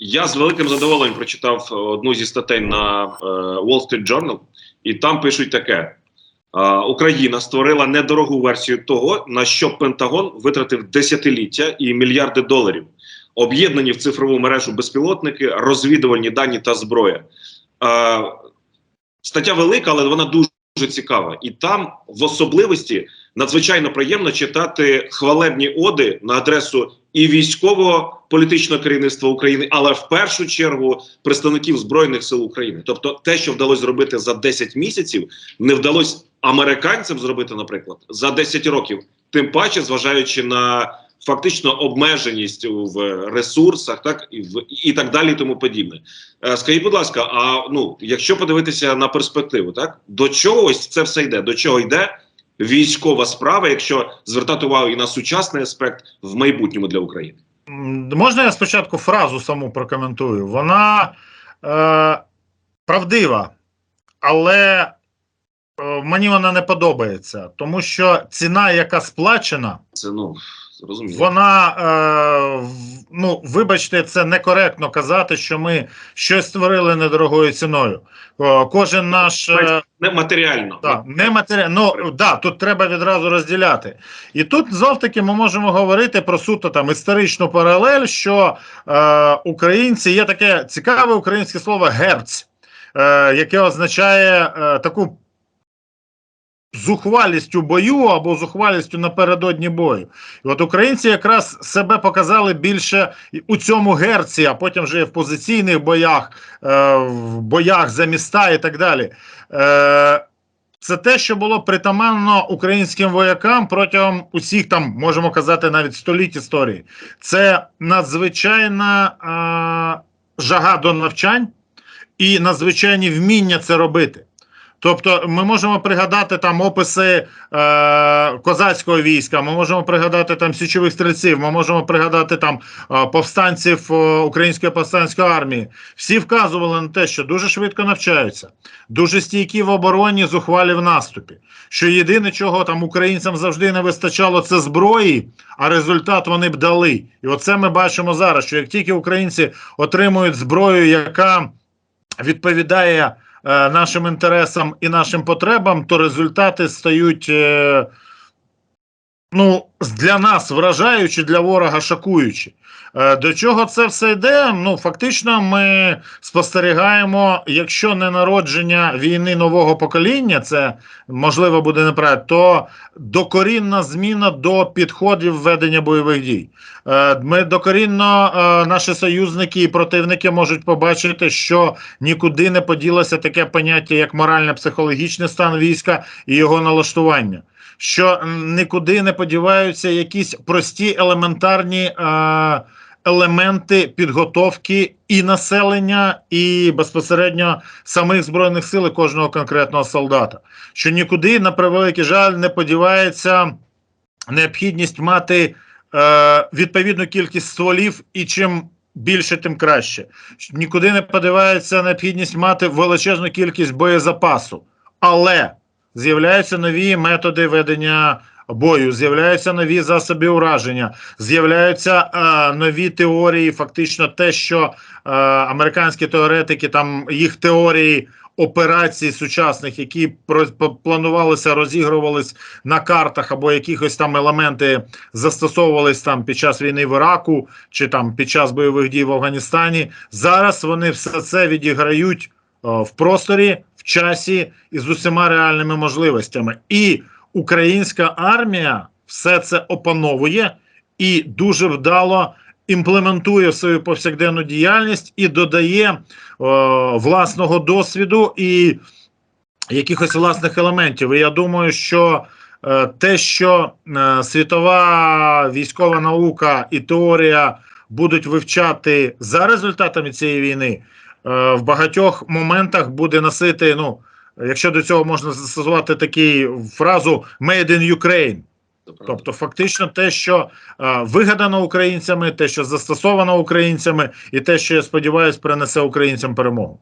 Я з великим задоволенням прочитав е, одну зі статей на е, Wall Street Journal, і там пишуть таке: е, Україна створила недорогу версію того, на що Пентагон витратив десятиліття і мільярди доларів, об'єднані в цифрову мережу безпілотники, розвідувальні дані та зброя. Стаття велика, але вона дуже. Дуже цікава, і там в особливості надзвичайно приємно читати хвалебні оди на адресу і військового політичного керівництва України, але в першу чергу представників збройних сил України. Тобто, те, що вдалося зробити за 10 місяців, не вдалося американцям зробити, наприклад, за 10 років. Тим паче, зважаючи на фактично обмеженість в ресурсах, так і в і так далі, тому подібне. Е, Скажіть, будь ласка, а ну якщо подивитися на перспективу, так до чого ось це все йде? До чого йде військова справа, якщо звертати увагу і на сучасний аспект в майбутньому для України? Можна я спочатку фразу саму прокоментую? Вона е, правдива, але е, мені вона не подобається, тому що ціна, яка сплачена, Це ну зрозуміло. вона, е, ну, вибачте, це некоректно казати, що ми щось створили недорогою ціною. О, кожен наш. е, Не матеріально. Так, не. Ну да, тут треба відразу розділяти. І тут знов таки ми можемо говорити про суто там історичну паралель, що е, українці є таке цікаве українське слово герць, е, яке означає е, таку зухвалість у бою або зухвалістю напередодні бою. І от українці якраз себе показали більше у цьому герці, а потім вже в позиційних боях, е, в боях за міста і так далі. Е, це те, що було притаманно українським воякам протягом усіх там, можемо казати, навіть століть історії. Це надзвичайна е, жага до навчань і надзвичайні вміння це робити. Тобто, ми можемо пригадати там описи е, козацького війська, ми можемо пригадати там січових стрільців, ми можемо пригадати там е, повстанців е, української повстанської армії. Всі вказували на те, що дуже швидко навчаються, дуже стійкі в обороні, зухвалі в наступі. Що єдине, чого там українцям завжди не вистачало, це зброї, а результат вони б дали. І оце ми бачимо зараз. Що як тільки українці отримують зброю, яка відповідає нашим інтересам і нашим потребам, то результати стають. Ну, для нас вражаючи, для ворога шокуючи. Е, До чого це все йде? Ну, фактично, ми спостерігаємо, якщо не народження війни нового покоління, це можливо буде неправильно, то докорінна зміна до підходів ведення бойових дій. Е, Ми докорінно е, наші союзники і противники можуть побачити, що нікуди не поділося таке поняття, як морально-психологічний стан війська і його налаштування що нікуди не подіваються якісь прості елементарні е, елементи підготовки і населення, і безпосередньо самих збройних сил і кожного конкретного солдата. Що нікуди, на превеликий жаль, не подівається необхідність мати е, відповідну кількість стволів і чим. Більше, тим краще. Нікуди не подивається необхідність мати величезну кількість боєзапасу. Але з'являються нові методи ведення бою, з'являються нові засоби ураження, з'являються е, нові теорії. Фактично, те, що е, американські теоретики, там їх теорії операцій сучасних, які планувалися, розігрувались на картах або якихось там елементи застосовувались там під час війни в Іраку чи там під час бойових дій в Афганістані. Зараз вони все це відіграють е, в просторі, в часі і з усіма реальними можливостями. І українська армія все це опановує і дуже вдало імплементує в свою повсякденну діяльність і додає е, власного досвіду і якихось власних елементів. І я думаю, що е, те, що е, світова військова наука і теорія будуть вивчати за результатами цієї війни, в багатьох моментах буде носити. Ну, якщо до цього можна застосувати таку фразу «Made in Ukraine», тобто фактично те, що е, вигадано українцями, те, що застосовано українцями, і те, що я сподіваюся, принесе українцям перемогу.